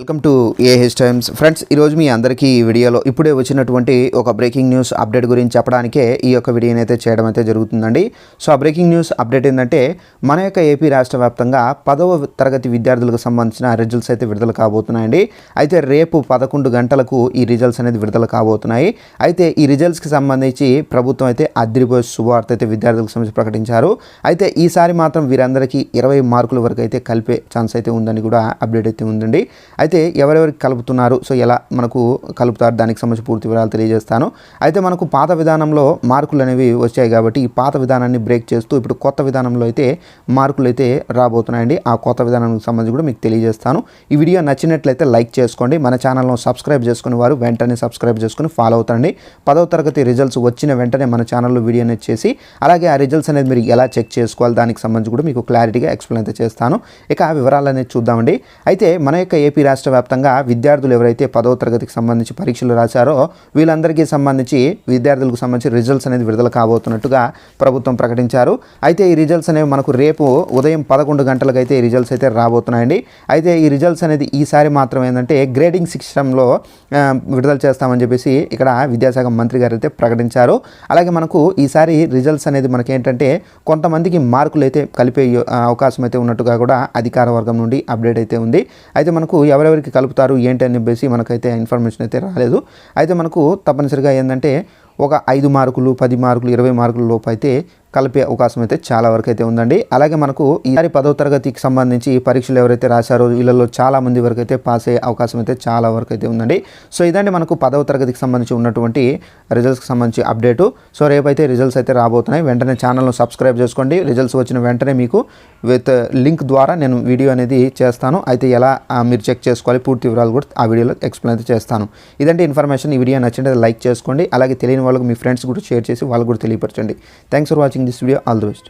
Welcome to AH Times. Friends ఈరోజు మీ అందరికీ ఈ వీడియోలో ఇప్పుడే వచ్చినటువంటి ఒక బ్రేకింగ్ న్యూస్ అప్డేట్ గురించి చెప్పడానికే ఈ యొక్క వీడియోని అయితే చేయడం అయితే జరుగుతుందండి. సో ఆ బ్రేకింగ్ న్యూస్ అప్డేట్ ఏంటంటే మన యొక్క ఏపీ రాష్ట్ర వ్యాప్తంగా పదవ తరగతి విద్యార్థులకు సంబంధించిన రిజల్ట్స్ అయితే విడుదల కాబోతున్నాయండి. అయితే రేపు పదకొండు గంటలకు ఈ రిజల్ట్స్ అనేది విడుదల కాబోతున్నాయి. అయితే ఈ రిజల్ట్స్కి సంబంధించి ప్రభుత్వం అయితే అద్రిపోయే శుభవార్త అయితే విద్యార్థులకు సంబంధించి ప్రకటించారు. అయితే ఈసారి మాత్రం వీరందరికీ ఇరవై మార్కుల వరకు అయితే కలిపే ఛాన్స్ అయితే ఉందని కూడా అప్డేట్ అయితే ఉందండి. అయితే అయితే ఎవరెవరికి కలుపుతున్నారు? సో ఎలా మనకు కలుపుతారు? దానికి సంబంధించి పూర్తి వివరాలు తెలియజేస్తాను. అయితే మనకు పాత విధానంలో మార్కులు అనేవి వచ్చాయి కాబట్టి ఈ పాత విధానాన్ని బ్రేక్ చేస్తూ ఇప్పుడు కొత్త విధానంలో అయితే మార్కులు అయితే రాబోతున్నాయండి. ఆ కొత్త విధానానికి సంబంధించి కూడా మీకు తెలియజేస్తాను. ఈ వీడియో నచ్చినట్లయితే లైక్ చేసుకోండి. మన ఛానల్ను సబ్స్క్రైబ్ చేసుకుని వారు వెంటనే సబ్స్క్రైబ్ చేసుకుని ఫాలో అవుతారండి. పదవ తరగతి రిజల్ట్స్ వచ్చిన వెంటనే మన ఛానల్లో వీడియో అనేది చేసి అలాగే ఆ రిజల్ట్స్ అనేది మీరు ఎలా చెక్ చేసుకోవాలి? దానికి సంబంధించి కూడా మీకు క్లారిటీగా ఎక్స్ప్లెయిన్ అయితే చేస్తాను. ఇక ఆ వివరాలు అనేది చూద్దామండి. అయితే మన యొక్క ఏపీ రాష్ట్ర రాష్ట్ర వ్యాప్తంగా విద్యార్థులు ఎవరైతే పదవ తరగతికి సంబంధించి పరీక్షలు రాశారో వీళ్ళందరికీ సంబంధించి విద్యార్థులకు సంబంధించి రిజల్ట్స్ అనేది విడుదల కాబోతున్నట్టుగా ప్రభుత్వం ప్రకటించారు. అయితే ఈ రిజల్ట్స్ అనేవి మనకు రేపు ఉదయం పదకొండు గంటలకు అయితే ఈ రిజల్ట్స్ అయితే రాబోతున్నాయండి. అయితే ఈ రిజల్ట్స్ అనేది ఈసారి మాత్రం ఏంటంటే గ్రేడింగ్ సిస్టంలో విడుదల చేస్తామని చెప్పేసి ఇక్కడ విద్యాశాఖ మంత్రి గారు అయితే ప్రకటించారు. అలాగే మనకు ఈసారి రిజల్ట్స్ అనేది మనకి ఏంటంటే కొంతమందికి మార్కులు అయితే కలిపే అవకాశం అయితే ఉన్నట్టుగా కూడా అధికార వర్గం నుండి అప్డేట్ అయితే ఉంది. అయితే మనకు ఎవరెవరికి కలుపుతారు ఏంటి అని చెప్పేసి మనకైతే ఇన్ఫర్మేషన్ అయితే రాలేదు. అయితే మనకు తప్పనిసరిగా ఏంటంటే ఒక ఐదు మార్కులు పది మార్కులు ఇరవై మార్కుల లోపు అయితే కలిపే అవకాశం అయితే చాలా వరకు అయితే ఉందండి. అలాగే మనకు ఈసారి పదవ తరగతికి సంబంధించి ఈ పరీక్షలు ఎవరైతే రాశారో వీళ్ళలో చాలా మంది వరకు అయితే పాస్ అయ్యే అవకాశం అయితే చాలా వరకు అయితే ఉందండి. సో ఇదండి మనకు పదవ తరగతికి సంబంధించి ఉన్నటువంటి రిజల్ట్స్కి సంబంధించి అప్డేటు సో రేపైతే రిజల్ట్స్ అయితే రాబోతున్నాయి. వెంటనే ఛానల్ను సబ్స్క్రైబ్ చేసుకోండి. రిజల్ట్స్ వచ్చిన వెంటనే మీకు విత్ లింక్ ద్వారా నేను వీడియో అనేది చేస్తాను. అయితే ఎలా మీరు చెక్ చేసుకోవాలి పూర్తి వివరాలు కూడా ఆ వీడియోలో ఎక్స్ప్లెయిన్ అయితే చేస్తాను. ఇదంటే ఇన్ఫర్మేషన్ ఈ వీడియో నచ్చింటే లైక్ చేసుకోండి. అలాగే తెలియని వాళ్ళకి మీ ఫ్రెండ్స్ కూడా షేర్ చేసి వాళ్ళకు కూడా తెలియపరచండి. Thanks for watching watching this video all the best